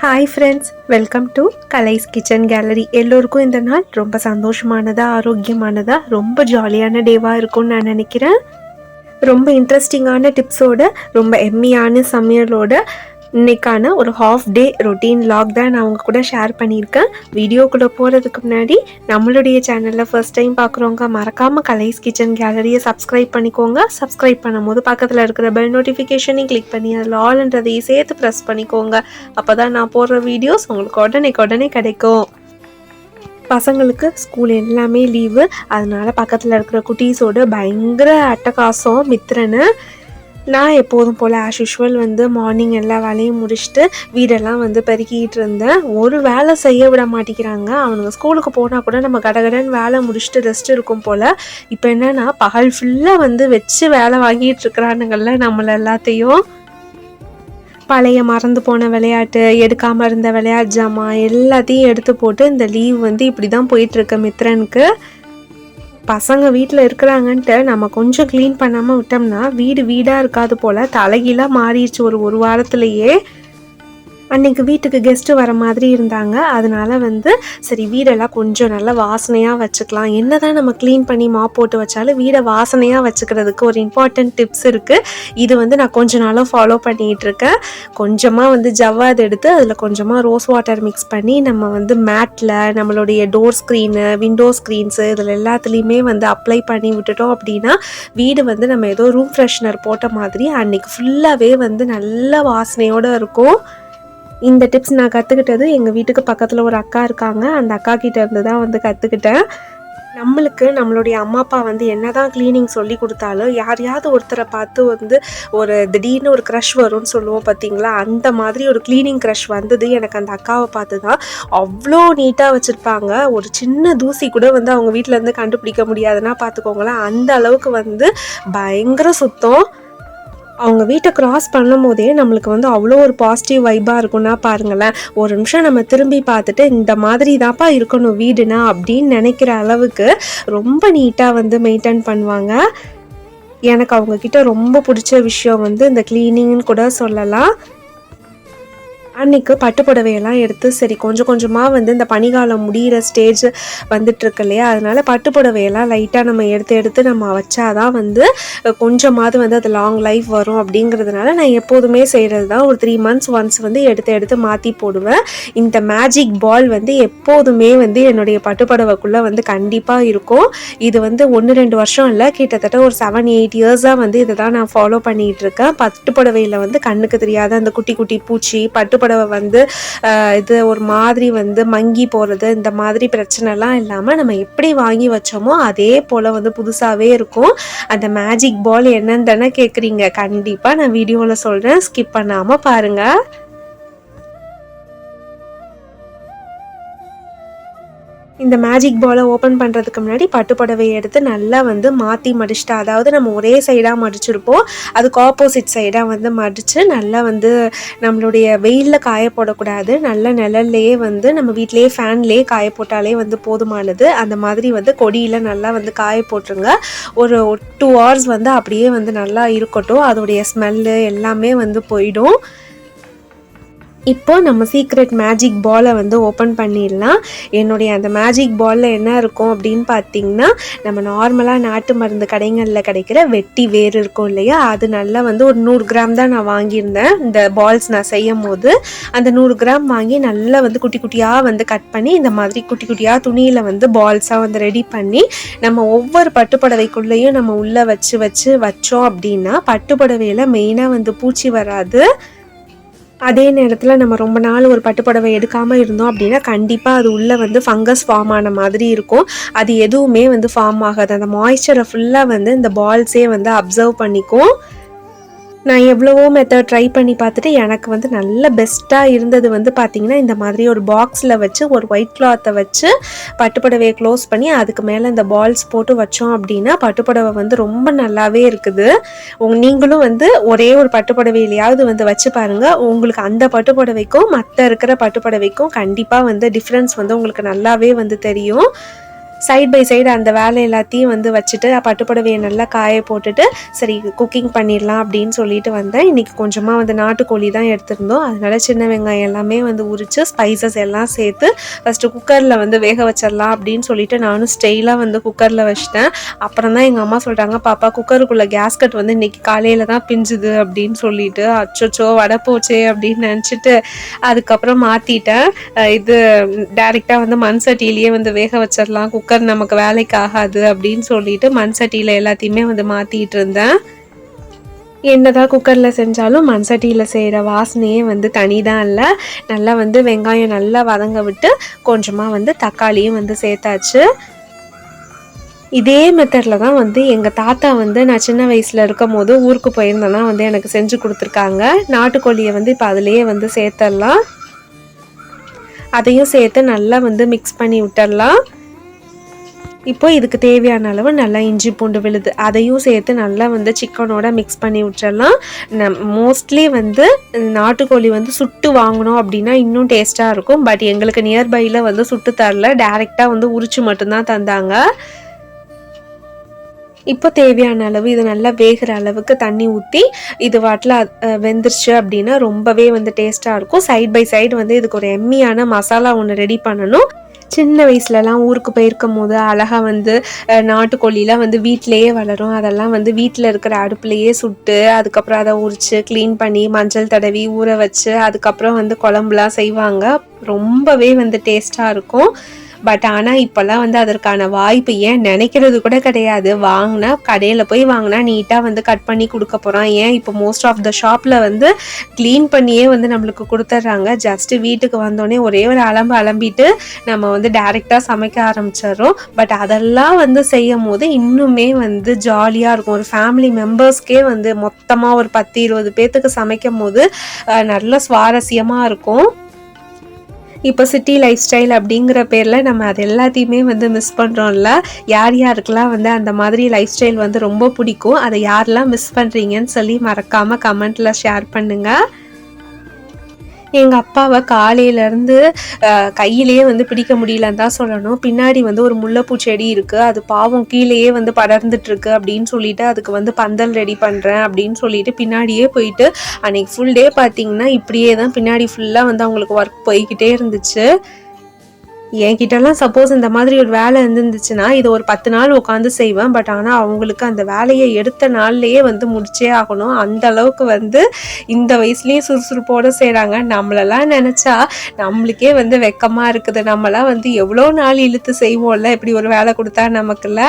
Hi friends welcome to Kalai's kitchen gallery எல்லோருக்கும் இந்த நாள் ரொம்ப சந்தோஷமானதா ஆரோக்கியமானதாக ரொம்ப ஜாலியான டேவாக இருக்கும்னு நான் நினைக்கிறேன். ரொம்ப இன்ட்ரெஸ்டிங்கான டிப்ஸோட ரொம்ப எம்மியான சமையலோட இன்னைக்கான ஒரு ஹாஃப் டே ரொட்டீன் லாக் தான் நான் உங்கள் கூட ஷேர் பண்ணியிருக்கேன் வீடியோக்குள்ளே போகிறதுக்கு முன்னாடி நம்மளுடைய சேனலில் ஃபர்ஸ்ட் டைம் பார்க்குறவங்க மறக்காமல் கலைஸ் கிச்சன் கேலரியை சப்ஸ்கிரைப் பண்ணிக்கோங்க. சப்ஸ்கிரைப் பண்ணும்போது பக்கத்தில் இருக்கிற பெல் நோட்டிஃபிகேஷனையும் கிளிக் பண்ணி அதில் ஆல்ன்றதையும் சேர்த்து ப்ரெஸ் பண்ணிக்கோங்க. அப்போ தான் நான் போடுற வீடியோஸ் உங்களுக்கு உடனே உடனே கிடைக்கும். பசங்களுக்கு ஸ்கூல் எல்லாமே லீவு அதனால் பக்கத்தில் இருக்கிற குட்டீஸோட பயங்கர அட்டகாசம் மித்திரனை நான் எப்போதும் போல் ஆஸ் யூஷுவல் வந்து மார்னிங் எல்லா வேலையும் முடிச்சுட்டு வீடெல்லாம் வந்து பெருக்கிட்டு இருந்தேன். ஒரு வேலை செய்ய விட மாட்டேங்கிறாங்க. அவனுங்க ஸ்கூலுக்கு போனால் கூட நம்ம கடகடன் வேலை முடிச்சுட்டு ரெஸ்ட் இருக்கும் போல். இப்போ என்னென்னா பகல் ஃபுல்லாக வந்து வச்சு வேலை வாங்கிட்டு இருக்கிறானுங்கள்ல நம்மளை எல்லாத்தையும். பழைய மறந்து போன விளையாட்டு எடுக்காமல் இருந்த விளையாட்டு ஜாமான் எல்லாத்தையும் எடுத்து போட்டு இந்த லீவ் வந்து இப்படி தான் போயிட்டுருக்கு மித்ரனுக்கு. பசங்க வீட்டில் இருக்கிறாங்கன்ட்டு நம்ம கொஞ்சம் க்ளீன் பண்ணாமல் விட்டோம்னா வீடு வீடாக இருக்காது போல். தலைகீழாக மாறிடுச்சு ஒரு ஒரு வாரத்துலேயே. அன்னைக்கு வீட்டுக்கு கெஸ்ட்டு வர மாதிரி இருந்தாங்க. அதனால வந்து சரி வீடெல்லாம் கொஞ்சம் நல்லா வாசனையாக வச்சுக்கலாம். என்ன தான் நம்ம க்ளீன் பண்ணி மாப் போட்டு வச்சாலும் வீடை வாசனையாக வச்சுக்கிறதுக்கு ஒரு இம்பார்ட்டன்ட் டிப்ஸ் இருக்குது இது வந்து நான் கொஞ்ச நாளாக ஃபாலோ பண்ணிகிட்டு இருக்கேன் கொஞ்சமாக வந்து ஜவ்வாது எடுத்து அதில் கொஞ்சமாக ரோஸ் வாட்டர் மிக்ஸ் பண்ணி நம்ம வந்து மேட்டில் நம்மளுடைய டோர் ஸ்க்ரீனு விண்டோ ஸ்க்ரீன்ஸு இதில் எல்லாத்துலேயுமே வந்து அப்ளை பண்ணி விட்டுட்டோம் அப்படின்னா வீடு வந்து நம்ம ஏதோ ரூம் ஃப்ரெஷ்னர் போட்ட மாதிரி அன்னைக்கு ஃபுல்லாகவே வந்து நல்ல வாசனையோடு இருக்கும். இந்த டிப்ஸ் நான் கற்றுக்கிட்டது எங்கள் வீட்டுக்கு பக்கத்தில் ஒரு அக்கா இருக்காங்க. அந்த அக்கா கிட்ட இருந்து தான் வந்து கற்றுக்கிட்டேன் நம்மளுக்கு நம்மளுடைய அம்மா அப்பா வந்து என்னதான் க்ளீனிங் சொல்லி கொடுத்தாலும் யாரையாவது ஒருத்தரை பார்த்து வந்து ஒரு திடீர்னு ஒரு க்ரஷ் வரும்னு சொல்லுவோம் பார்த்தீங்களா அந்த மாதிரி ஒரு க்ளீனிங் க்ரஷ் வந்தது. எனக்கு அந்த அக்காவை பார்த்து தான் அவ்வளோ நீட்டாக வச்சுருப்பாங்க. ஒரு சின்ன தூசி கூட வந்து அவங்க வீட்டிலேருந்து கண்டுபிடிக்க முடியாதுன்னா பார்த்துக்கோங்களேன் அந்த அளவுக்கு வந்து பயங்கர சுத்தம். அவங்க வீட்டை கிராஸ் பண்ணும் போதே நம்மளுக்கு வந்து அவ்வளோ ஒரு பாசிட்டிவ் வைப்பாக இருக்கும்னா பாருங்களேன். ஒரு நிமிஷம் நம்ம திரும்பி பார்த்துட்டு இந்த மாதிரி தான்ப்பா இருக்கணும் வீடுனா அப்படின்னு நினைக்கிற அளவுக்கு ரொம்ப நீட்டாக வந்து மெயின்டைன் பண்ணுவாங்க. எனக்கு அவங்கக்கிட்ட ரொம்ப பிடிச்ச விஷயம் வந்து இந்த க்ளீனிங்னு கூட சொல்லலாம். அன்னைக்கு பட்டு புடவையெல்லாம் எடுத்து சரி கொஞ்சம் கொஞ்சமாக வந்து இந்த பனிகாலம் முடிகிற ஸ்டேஜ் வந்துட்டுருக்கு இல்லையா? அதனால் பட்டு புடவையெல்லாம் லைட்டாக நம்ம எடுத்து எடுத்து நம்ம வச்சாதான் வந்து கொஞ்சமாவது வந்து அது லாங் லைஃப் வரும் அப்படிங்கிறதுனால நான் எப்போதுமே செய்கிறது தான் ஒரு த்ரீ மந்த்ஸ் ஒன்ஸ் வந்து எடுத்து எடுத்து மாற்றி போடுவேன். இந்த மேஜிக் பால் வந்து எப்போதுமே வந்து என்னுடைய பட்டு புடவைக்குள்ளே வந்து கண்டிப்பாக இருக்கும். இது வந்து ஒன்று ரெண்டு வருஷம் இல்லை கிட்டத்தட்ட ஒரு செவன் எயிட் இயர்ஸாக வந்து இதை தான் நான் ஃபாலோ பண்ணிகிட்டு இருக்கேன். பட்டு புடவையில் வந்து கண்ணுக்கு தெரியாத அந்த குட்டி குட்டி பூச்சி பட்டு புடவை வந்து இது ஒரு மாதிரி வந்து மங்கி போகிறது இந்த மாதிரி பிரச்சனைலாம் இல்லாமல் நம்ம எப்படி வாங்கி வச்சோமோ அதே போல் வந்து புதுசாகவே இருக்கும். அந்த மேஜிக் பால் என்னன்னு தானே கேட்குறீங்க கண்டிப்பாக நான் வீடியோவில் சொல்கிறேன் ஸ்கிப் பண்ணாமல் பாருங்கள் இந்த மேஜிக் பாலை ஓப்பன் பண்ணுறதுக்கு முன்னாடி பட்டு புடவையை எடுத்து நல்லா வந்து மாற்றி மடிச்சிட்டு அதாவது நம்ம ஒரே சைடாக மடிச்சிருப்போம். அதுக்கு ஆப்போசிட் சைடாக வந்து மடித்து நல்லா வந்து நம்மளுடைய வெயிலில் காய போடக்கூடாது. நல்ல நிழல்லையே வந்து நம்ம வீட்டிலேயே ஃபேன்லேயே காய போட்டாலே வந்து போதுமானது. அந்த மாதிரி வந்து கொடியில் நல்லா வந்து காய போட்டுருங்க. ஒரு டூ ஹவர்ஸ் வந்து அப்படியே வந்து நல்லா இருக்கட்டும். அதோடைய ஸ்மெல்லு எல்லாமே வந்து போயிடும். இப்போ நம்ம சீக்ரெட் மேஜிக் பாலை வந்து ஓப்பன் பண்ணிடலாம். என்னுடைய அந்த மேஜிக் பாலில் என்ன இருக்கும் அப்படின்னு பார்த்தீங்கன்னா நம்ம நார்மலாக நாட்டு மருந்து கடைகளில் கிடைக்கிற வெட்டி வேர் இருக்கும் இல்லையா? அது நல்லா வந்து ஒரு நூறு கிராம் தான் நான் வாங்கியிருந்தேன். இந்த பால்ஸ் நான் செய்யும் போது அந்த நூறு கிராம் வாங்கி நல்லா வந்து குட்டி குட்டியாக வந்து கட் பண்ணி இந்த மாதிரி குட்டி குட்டியாக துணியில் வந்து பால்ஸாக வந்து ரெடி பண்ணி நம்ம ஒவ்வொரு பட்டுப்புடவைக்குள்ளேயும் நம்ம உள்ளே வச்சு வச்சு வச்சோம் அப்படின்னா பட்டுப்புடவையில் மெயினாக வந்து பூச்சி வராது. அதே நேரத்தில் நம்ம ரொம்ப நாள் ஒரு பட்டுப்புடவை எடுக்காமல் இருந்தோம் அப்படின்னா கண்டிப்பாக அது உள்ளே வந்து ஃபங்கஸ் ஃபார்ம் ஆன மாதிரி இருக்கும். அது எதுவுமே வந்து ஃபார்ம் ஆகாது. அந்த மாய்ஸ்சரை ஃபுல்லாக வந்து இந்த பால்ஸே வந்து அப்சர்வ் பண்ணிக்கும். நான் எவ்வளவோ மெத்தட் ட்ரை பண்ணி பார்த்துட்டு எனக்கு வந்து நல்ல பெஸ்ட்டாக இருந்தது வந்து பார்த்திங்கன்னா இந்த மாதிரி ஒரு பாக்ஸில் வச்சு ஒரு ஒயிட் கிளாத்தை வச்சு பட்டுப்புடவையை க்ளோஸ் பண்ணி அதுக்கு மேலே இந்த பால்ஸ் போட்டு வச்சோம் அப்படின்னா பட்டுப்புடவை வந்து ரொம்ப நல்லாவே இருக்குது. நீங்களும் வந்து ஒரே ஒரு பட்டுப்புடவையிலையாவது வந்து வச்சு பாருங்கள் உங்களுக்கு அந்த பட்டுப்புடவைக்கும் மற்ற இருக்கிற பட்டுப்புடவைக்கும் கண்டிப்பாக வந்து டிஃப்ரென்ஸ் வந்து உங்களுக்கு நல்லாவே வந்து தெரியும். சைட் பை சைடு அந்த வேலை எல்லாத்தையும் வந்து வச்சுட்டு பட்டுப்புடவையை நல்லா காய போட்டுட்டு சரி குக்கிங் பண்ணிடலாம் அப்படின்னு சொல்லிட்டு வந்தேன். இன்றைக்கி கொஞ்சமாக வந்து நாட்டுக்கோழி தான் எடுத்திருந்தோம். அதனால சின்ன வெங்காயம் எல்லாமே வந்து உரித்து ஸ்பைசஸ் எல்லாம் சேர்த்து ஃபஸ்ட்டு குக்கரில் வந்து வேக வச்சிடலாம் அப்படின்னு சொல்லிட்டு நானும் ஸ்டெயிலாக வந்து குக்கரில் வச்சிட்டேன். அப்புறம் தான் எங்கள் அம்மா சொல்கிறாங்க பாப்பா குக்கருக்குள்ளே கேஸ்கட் வந்து இன்றைக்கி காலையில் தான் பிஞ்சுது அப்படின்னு சொல்லிட்டு அச்சோச்சோ வடை போச்சே அப்படின்னு நினச்சிட்டு அதுக்கப்புறம் மாற்றிட்டேன் இது டேரெக்டாக வந்து மண் சட்டியிலேயே வந்து வேக வச்சிடலாம் குக்கர் குக்கர் நமக்கு வேலைக்கு ஆகாது அப்படின்னு சொல்லிட்டு மண் சட்டியில் எல்லாத்தையுமே வந்து மாற்றிட்டு இருந்தேன். என்னதான் குக்கரில் செஞ்சாலும் மண் சட்டியில் செய்கிற வாசனையே வந்து தனி தான் இல்லை. நல்லா வந்து வெங்காயம் நல்லா வதங்க விட்டு கொஞ்சமாக வந்து தக்காளியும் வந்து சேர்த்தாச்சு. இதே மெத்தடில் தான் வந்து எங்கள் தாத்தா வந்து நான் சின்ன வயசில் இருக்கும் போது ஊருக்கு போயிருந்தேன்னா வந்து எனக்கு செஞ்சு கொடுத்துருக்காங்க. நாட்டுக்கோழியை வந்து இப்போ அதுலேயே வந்து சேர்த்துடலாம் அதையும் சேர்த்து நல்லா வந்து மிக்ஸ் பண்ணி விட்டுடலாம் இப்போ இதுக்கு தேவையான அளவு நல்லா இஞ்சி பூண்டு விழுது அதையும் சேர்த்து நல்லா வந்து சிக்கனோட மிக்ஸ் பண்ணி விட்டுறலாம். மோஸ்ட்லி வந்து நாட்டுக்கோழி வந்து சுட்டு வாங்கினோம் அப்படின்னா இன்னும் டேஸ்ட்டாக இருக்கும். பட் எங்களுக்கு நியர்பையில் வந்து சுட்டு தரல டேரெக்டாக வந்து உரிச்சு மட்டும்தான் தந்தாங்க. இப்போ தேவையான அளவு இது நல்லா வேகிற அளவுக்கு தண்ணி ஊற்றி இது வாட்டில் வெந்துருச்சு அப்படின்னா ரொம்பவே வந்து டேஸ்ட்டாக இருக்கும். சைட் பை சைடு வந்து இதுக்கு ஒரு எம்மியான மசாலா ஒன்று ரெடி பண்ணணும். சின்ன வயசுலலாம் ஊருக்கு போயிருக்கும் போது அழகாக வந்து நாட்டுக்கோழிலாம் வந்து வீட்டிலையே வளரும். அதெல்லாம் வந்து வீட்டில் இருக்கிற அடுப்புலையே சுட்டு அதுக்கப்புறம் அதை உரித்து க்ளீன் பண்ணி மஞ்சள் தடவி ஊற வச்சு அதுக்கப்புறம் வந்து குழம்புலாம் செய்வாங்க. ரொம்பவே வந்து டேஸ்ட்டாக இருக்கும். பட் ஆனால் இப்போல்லாம் வந்து அதற்கான வாய்ப்பு ஏன் நினைக்கிறது கூட கிடையாது. வாங்கினா கடையில் போய் வாங்கினா நீட்டாக வந்து கட் பண்ணி கொடுக்க போகிறோம் ஏன் இப்போ மோஸ்ட் ஆஃப் த ஷாப்பில் வந்து க்ளீன் பண்ணியே வந்து நம்மளுக்கு கொடுத்துட்றாங்க. ஜஸ்ட்டு வீட்டுக்கு வந்தோடனே ஒரே ஒரு அலம்பு அலம்பிட்டு நம்ம வந்து டேரெக்டாக சமைக்க ஆரம்பிச்சிடுறோம். பட் அதெல்லாம் வந்து செய்யும் போது இன்னுமே வந்து ஜாலியாக இருக்கும். ஒரு ஃபேமிலி மெம்பர்ஸ்க்கே வந்து மொத்தமாக ஒரு பத்து இருபது பேர்த்துக்கு சமைக்கும் போது நல்ல சுவாரஸ்யமாக இருக்கும். இப்போ சிட்டி லைஃப் ஸ்டைல் அப்படிங்கிற பேரில் நம்ம அது எல்லாத்தையுமே வந்து மிஸ் பண்ணுறோம்ல யார் யாருக்கெல்லாம் வந்து அந்த மாதிரி லைஃப் ஸ்டைல் வந்து ரொம்ப பிடிக்கும் அதை யாரெல்லாம் மிஸ் பண்ணுறீங்கன்னு சொல்லி மறக்காமல் கமெண்ட்டில் ஷேர் பண்ணுங்கள் எங்கள் அப்பாவை காலையிலேருந்து கையிலேயே வந்து பிடிக்க முடியலன்னு தான் சொல்லணும். பின்னாடி வந்து ஒரு முல்லைப்பூ செடி இருக்குது அது பாவம் கீழேயே வந்து படர்ந்துட்டுருக்கு அப்படின்னு சொல்லிட்டு அதுக்கு வந்து பந்தல் ரெடி பண்ணுறேன் அப்படின்னு சொல்லிட்டு பின்னாடியே போயிட்டு அன்னைக்கு ஃபுல் டே பார்த்தீங்கன்னா இப்படியே தான் பின்னாடி ஃபுல்லாக வந்து அவங்களுக்கு ஒர்க் போய்கிட்டே இருந்துச்சு. என்கிட்டலாம் சப்போஸ் இந்த மாதிரி ஒரு வேலை இருந்துச்சுன்னா இதை ஒரு பத்து நாள் உட்காந்து செய்வேன். பட் ஆனால் அவங்களுக்கு அந்த வேலையை எடுத்த நாள்லேயே வந்து முடிச்சே ஆகணும். அந்த அளவுக்கு வந்து இந்த வயசுலேயும் சுறுசுறுப்போடு செய்கிறாங்க நம்மளெல்லாம் நினச்சா நம்மளுக்கே வந்து வெக்கமாக இருக்குது. நம்மளாம் வந்து எவ்வளோ நாள் இழுத்து செய்வோம்ல? இப்படி ஒரு வேலை கொடுத்தா நமக்குள்ள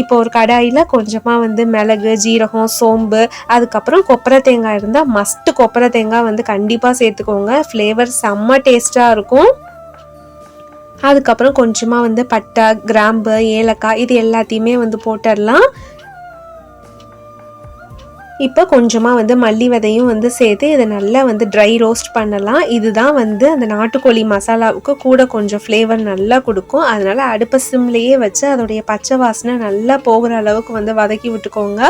இப்போ ஒரு கடாயில் கொஞ்சமாக வந்து மிளகு ஜீரகம் சோம்பு அதுக்கப்புறம் கொப்பரை தேங்காய் இருந்தால் மஸ்ட்டு கொப்பரை தேங்காய் வந்து கண்டிப்பாக சேர்த்துக்கோங்க. ஃப்ளேவர் செம்ம டேஸ்ட்டாக இருக்கும். அதுக்கப்புறம் கொஞ்சமாக வந்து பட்டை கிராம்பு ஏலக்காய் இது எல்லாத்தையுமே வந்து போட்டுடலாம். இப்போ கொஞ்சமாக வந்து மல்லி விதையும் வந்து சேர்த்து இதை நல்லா வந்து ட்ரை ரோஸ்ட் பண்ணலாம். இதுதான் வந்து அந்த நாட்டுக்கோழி மசாலாவுக்கு கூட கொஞ்சம் ஃப்ளேவர் நல்லா கொடுக்கும். அதனால் அடுப்பை சிம்லேயே வச்சு அதோடைய பச்சை வாசனை நல்லா போகிற அளவுக்கு வந்து வதக்கி விட்டுக்கோங்க.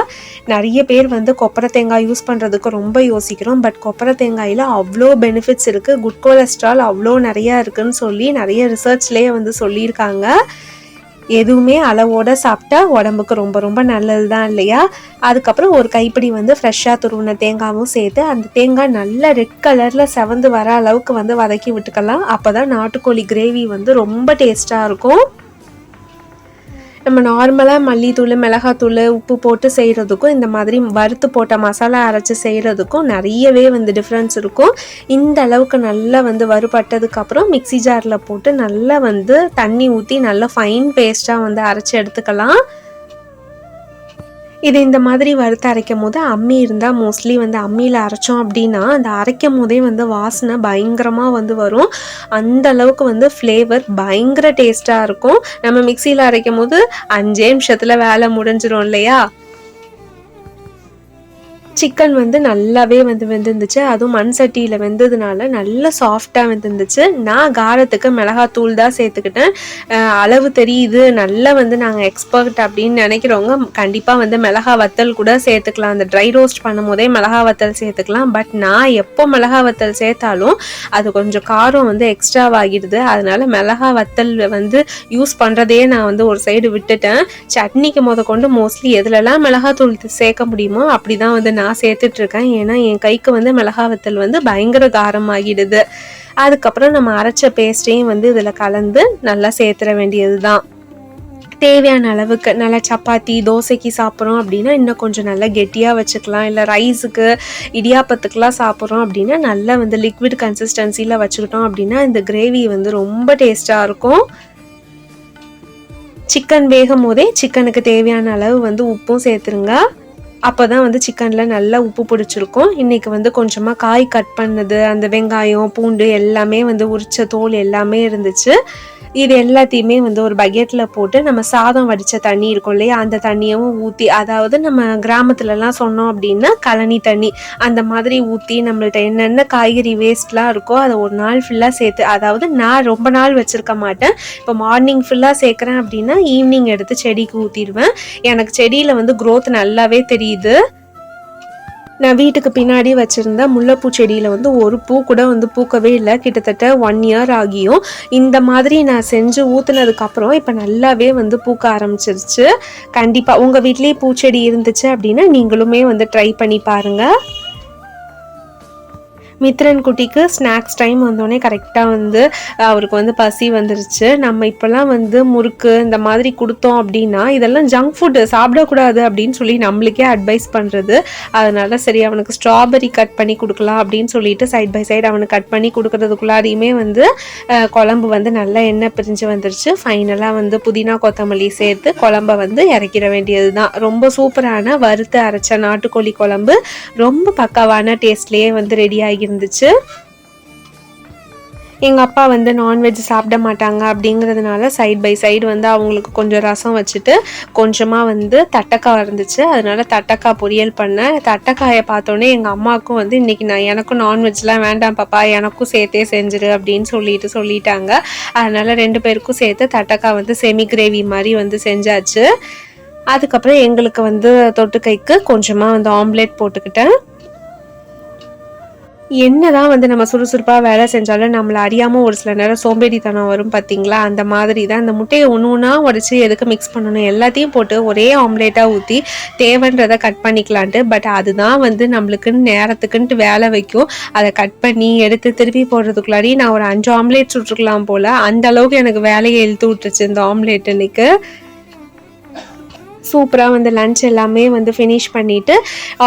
நிறைய பேர் வந்து கொப்பரை தேங்காய் யூஸ் பண்ணுறதுக்கு ரொம்ப யோசிக்கிறோம். பட் கொப்பரை தேங்காயில் அவ்வளோ பெனிஃபிட்ஸ் இருக்குது குட் கொலஸ்ட்ரால் அவ்வளோ நிறையா இருக்குதுன்னு சொல்லி நிறைய ரிசர்ச்லேயே வந்து சொல்லியிருக்காங்க. எதுவுமே அளவோடு சாப்பிட்டா உடம்புக்கு ரொம்ப ரொம்ப நல்லது தான் இல்லையா? அதுக்கப்புறம் ஒரு கைப்பிடி வந்து ஃப்ரெஷ்ஷாக துருவின தேங்காவும் சேர்த்து அந்த தேங்காய் நல்ல ரெட் கலரில் செவந்து வர அளவுக்கு வந்து வதக்கி விட்டுக்கலாம். அப்போ தான் நாட்டுக்கோழி கிரேவி வந்து ரொம்ப டேஸ்ட்டாக இருக்கும். நம்ம நார்மலாக மல்லித்தூள் மிளகாத்தூள் உப்பு போட்டு செய்கிறதுக்கும் இந்த மாதிரி வறுத்து போட்ட மசாலா அரைச்சி செய்கிறதுக்கும் நிறையவே வந்து டிஃப்ரென்ஸ் இருக்கும். இந்த அளவுக்கு நல்லா வந்து வறுபட்டதுக்கப்புறம் மிக்சி ஜாரில் போட்டு நல்லா வந்து தண்ணி ஊற்றி நல்லா ஃபைன் பேஸ்ட்டாக வந்து அரைச்சி எடுத்துக்கலாம். இது இந்த மாதிரி வறுத்து அரைக்கும் போது அம்மி இருந்தால் மோஸ்ட்லி வந்து அம்மியில் அரைச்சோம் அப்படின்னா அந்த அரைக்கும் போதே வந்து வாசனை பயங்கரமாக வந்து வரும். அந்த அளவுக்கு வந்து ஃப்ளேவர் பயங்கர டேஸ்ட்டாக இருக்கும். நம்ம மிக்சியில் அரைக்கும் போது அஞ்சே நிமிஷத்தில் வேலை முடிஞ்சிடும் இல்லையா? சிக்கன் வந்து நல்லாவே வந்து வெந்துருந்துச்சு. அதுவும் மண் சட்டியில் வெந்ததுனால நல்ல சாஃப்டாக வெந்துருந்துச்சு. நான் காரத்துக்கு மிளகாத்தூள் தான் சேர்த்துக்கிட்டேன். அளவு தெரியுது. நல்லா வந்து நாங்கள் எக்ஸ்பர்ட் அப்படின்னு நினைக்கிறவங்க கண்டிப்பாக வந்து மிளகா வத்தல் கூட சேர்த்துக்கலாம். அந்த ட்ரை ரோஸ்ட் பண்ணும் போதே மிளகா வத்தல் சேர்த்துக்கலாம். பட் நான் எப்போ மிளகா வத்தல் சேர்த்தாலும் அது கொஞ்சம் காரம் வந்து எக்ஸ்ட்ராவாகிடுது அதனால மிளகா வத்தல் வந்து யூஸ் பண்ணுறதையே நான் வந்து ஒரு சைடு விட்டுட்டேன். சட்னிக்கு முத கொண்டு மோஸ்ட்லி எதுலலாம் மிளகாத்தூள் சேர்க்க முடியுமோ அப்படி தான் வந்து நான் நான் சேர்த்துட்ருக்கேன். ஏன்னா என் கைக்கு வந்து மிளகா வத்தல் வந்து பயங்கர காரமாகிடுது. அதுக்கப்புறம் நம்ம அரைச்ச பேஸ்ட்டையும் வந்து இதில் கலந்து நல்லா சேர்த்துற வேண்டியது தான் தேவையான அளவுக்கு நல்லா சப்பாத்தி தோசைக்கு சாப்பிட்றோம் அப்படின்னா இன்னும் கொஞ்சம் நல்லா கெட்டியாக வச்சுக்கலாம். இல்லை ரைஸுக்கு இடியாப்பத்துக்கெலாம் சாப்பிட்றோம் அப்படின்னா நல்லா வந்து லிக்விட் கன்சிஸ்டன்சியில் வச்சுக்கிட்டோம் அப்படின்னா இந்த கிரேவி வந்து ரொம்ப டேஸ்ட்டாக இருக்கும். சிக்கன் வேகும் போதே சிக்கனுக்கு தேவையான அளவு வந்து உப்பும் சேர்த்துருங்க. அப்போ தான் வந்து சிக்கனில் நல்லா உப்பு பிடிச்சிருக்கும். இன்றைக்கி வந்து கொஞ்சமாக காய் கட் பண்ணது அந்த வெங்காயம் பூண்டு எல்லாமே வந்து உரித்த தோல் எல்லாமே இருந்துச்சு. இது எல்லாத்தையுமே வந்து ஒரு பக்கெட்டில் போட்டு நம்ம சாதம் வடித்த தண்ணி இருக்கும் இல்லையா? அந்த தண்ணியவும் ஊற்றி அதாவது நம்ம கிராமத்துலலாம் சொன்னோம் அப்படின்னா கழனி தண்ணி. அந்த மாதிரி ஊற்றி நம்மள்ட்ட என்னென்ன காய்கறி வேஸ்ட்லாம் இருக்கோ அதை ஒரு நாள் ஃபுல்லாக சேர்த்து அதாவது நான் ரொம்ப நாள் வச்சுருக்க மாட்டேன். இப்போ மார்னிங் ஃபுல்லாக சேர்க்குறேன் அப்படின்னா ஈவினிங் எடுத்து செடிக்கு ஊற்றிடுவேன் எனக்கு செடியில் வந்து க்ரோத் நல்லாவே தெரியுது. நான் வீட்டுக்கு பின்னாடி வச்சுருந்த முல்லைப்பூ செடியில் வந்து ஒரு பூ கூட வந்து பூக்கவே இல்லை. கிட்டத்தட்ட ஒன் இயர் ஆகியும். இந்த மாதிரி நான் செஞ்சு ஊற்றுனதுக்கப்புறம் இப்போ நல்லாவே வந்து பூக்க ஆரம்பிச்சிருச்சு. கண்டிப்பாக உங்கள் வீட்லேயே பூச்செடி இருந்துச்சு அப்படின்னா நீங்களுமே வந்து ட்ரை பண்ணி பாருங்கள் மித்ரன் குட்டிக்கு ஸ்நாக்ஸ் டைம் வந்தோடனே கரெக்டாக வந்து அவருக்கு வந்து பசி வந்துருச்சு. நம்ம இப்போல்லாம் வந்து முறுக்கு இந்த மாதிரி கொடுத்தோம் அப்படின்னா இதெல்லாம் ஜங்க் ஃபுட்டு சாப்பிடக்கூடாது அப்படின்னு சொல்லி நம்மளுக்கே அட்வைஸ் பண்ணுறது அதனால சரி அவனுக்கு ஸ்ட்ராபெரி கட் பண்ணி கொடுக்கலாம் அப்படின்னு சொல்லிட்டு சைட் பை சைடு அவனுக்கு கட் பண்ணி கொடுக்கறதுக்குள்ளாரையுமே வந்து குழம்பு வந்து நல்லா எண்ணெய் பிரிஞ்சு வந்துருச்சு. ஃபைனலாக வந்து புதினா கொத்தமல்லி சேர்த்து குழம்ப வந்து இறக்கிட வேண்டியது தான் ரொம்ப சூப்பரான வறுத்து அரைச்ச நாட்டுக்கோழி குழம்பு ரொம்ப பக்காவான டேஸ்ட்லேயே வந்து ரெடி இருந்துச்சு. எங்கள் அப்பா வந்து நான்வெஜ் சாப்பிட மாட்டாங்க அப்படிங்கிறதுனால சைட் பை சைடு வந்து அவங்களுக்கு கொஞ்சம் ரசம் வச்சுட்டு கொஞ்சமாக வந்து தட்டக்காய் இருந்துச்சு. அதனால தட்டக்காய் பொரியல் பண்ணேன். தட்டக்காயை பார்த்தோன்னே எங்கள் அம்மாவுக்கும் வந்து இன்றைக்கி நான் எனக்கும் நான்வெஜ்லாம் வேண்டாம் பாப்பா எனக்கும் சேர்த்தே செஞ்சிரு அப்படின்னு சொல்லிட்டு சொல்லிட்டாங்க. அதனால் ரெண்டு பேருக்கும் சேர்த்து தட்டக்காய் வந்து செமி கிரேவி மாதிரி வந்து செஞ்சாச்சு. அதுக்கப்புறம் எங்களுக்கு வந்து தொட்டுக்கைக்கு கொஞ்சமாக வந்து ஆம்லேட் போட்டுக்கிட்டேன். என்னதான் வந்து நம்ம சுறுசுறுப்பாக வேலை செஞ்சாலும் நம்மளை அறியாமல் ஒரு சில நேரம் சோம்பேறித்தனம் வரும் பார்த்தீங்களா அந்த மாதிரி தான் அந்த முட்டையை ஒன்று ஒன்றா உடச்சி எதுக்கு மிக்ஸ் பண்ணணும்? எல்லாத்தையும் போட்டு ஒரே ஆம்லேட்டாக ஊற்றி தேவைன்றதை கட் பண்ணிக்கலான்ட்டு. பட் அதுதான் வந்து நம்மளுக்குன்னு நேரத்துக்குன்ட்டு வேலை வைக்கும். அதை கட் பண்ணி எடுத்து திருப்பி போடுறதுக்குள்ளாடி நான் ஒரு அஞ்சு ஆம்லேட் சுட்டுருக்கலாம் போல். அந்த அளவுக்கு எனக்கு வேலையை இழுத்து விட்டுருச்சு இந்த ஆம்லேட் இன்னைக்கு சூப்பராக வந்து லன்ச் எல்லாமே வந்து ஃபினிஷ் பண்ணிவிட்டு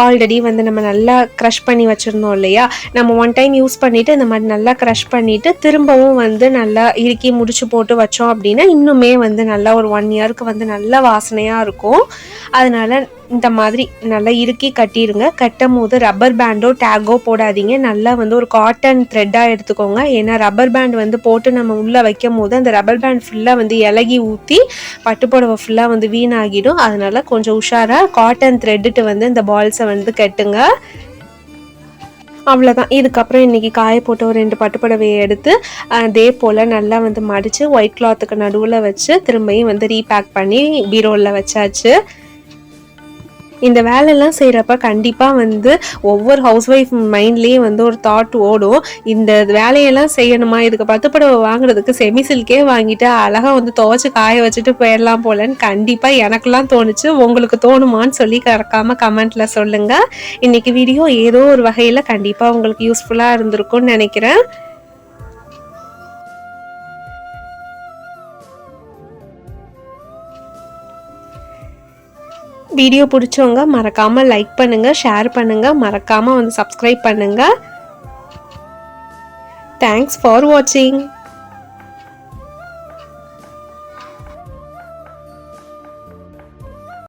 ஆல்ரெடி வந்து நம்ம நல்லா க்ரஷ் பண்ணி வச்சுருந்தோம் இல்லையா? நம்ம ஒன் டைம் யூஸ் பண்ணிவிட்டு இந்த மாதிரி நல்லா க்ரஷ் பண்ணிவிட்டு திரும்பவும் வந்து நல்லா இறுக்கி முடிச்சு போட்டு வச்சோம் அப்படின்னா இன்னுமே வந்து நல்லா ஒரு ஒன் இயருக்கு வந்து நல்ல வாசனையாக இருக்கும். அதனால் இந்த மாதிரி நல்லா இறுக்கி கட்டிடுங்க கட்டும் போது ரப்பர் பேண்டோ டேக்கோ போடாதீங்க. நல்லா வந்து ஒரு காட்டன் த்ரெட்டாக எடுத்துக்கோங்க. ஏன்னா ரப்பர் பேண்ட் வந்து போட்டு நம்ம உள்ளே வைக்கும் போது அந்த ரப்பர் பேண்ட் ஃபுல்லாக வந்து இலகி ஊற்றி பட்டுப்புடவை ஃபுல்லாக வந்து வீணாகிடும். அதனால் கொஞ்சம் உஷாராக காட்டன் த்ரெட்டுட்டு வந்து இந்த பால்ஸை வந்து கட்டுங்க. அவ்வளோதான் இதுக்கப்புறம் இன்றைக்கி காய போட்டு ஒரு ரெண்டு பட்டுப்புடவையை எடுத்து அதே போல் நல்லா வந்து மடித்து ஒயிட் கிளாத்துக்கு நடுவில் வச்சு திரும்பியும் வந்து ரீபேக் பண்ணி பீரோவில் வச்சாச்சு. இந்த வேலையெல்லாம் செய்கிறப்ப கண்டிப்பாக வந்து ஒவ்வொரு ஹவுஸ் ஒய்ஃப் மைண்ட்லேயும் வந்து ஒரு தாட் ஓடும். இந்த வேலையெல்லாம் செய்யணுமா? இதுக்கு பத்து புடவை வாங்குறதுக்கு செமி சில்கே வாங்கிட்டு அழகாக வந்து துவச்சி காய வச்சுட்டு போயிடலாம் போலன்னு கண்டிப்பாக எனக்கெல்லாம் தோணுச்சு. உங்களுக்கு தோணுமான்னு சொல்லி கறக்காமல் கமெண்ட்டில் சொல்லுங்கள் இன்றைக்கி வீடியோ ஏதோ ஒரு வகையில் கண்டிப்பாக உங்களுக்கு யூஸ்ஃபுல்லாக இருந்திருக்கும்னு நினைக்கிறேன். வீடியோ பிடிச்சவங்க மறக்காமல் லைக் பண்ணுங்கள் ஷேர் பண்ணுங்கள் மறக்காமல் வந்து சப்ஸ்கிரைப் பண்ணுங்கள் தேங்க்ஸ் ஃபார் வாட்சிங்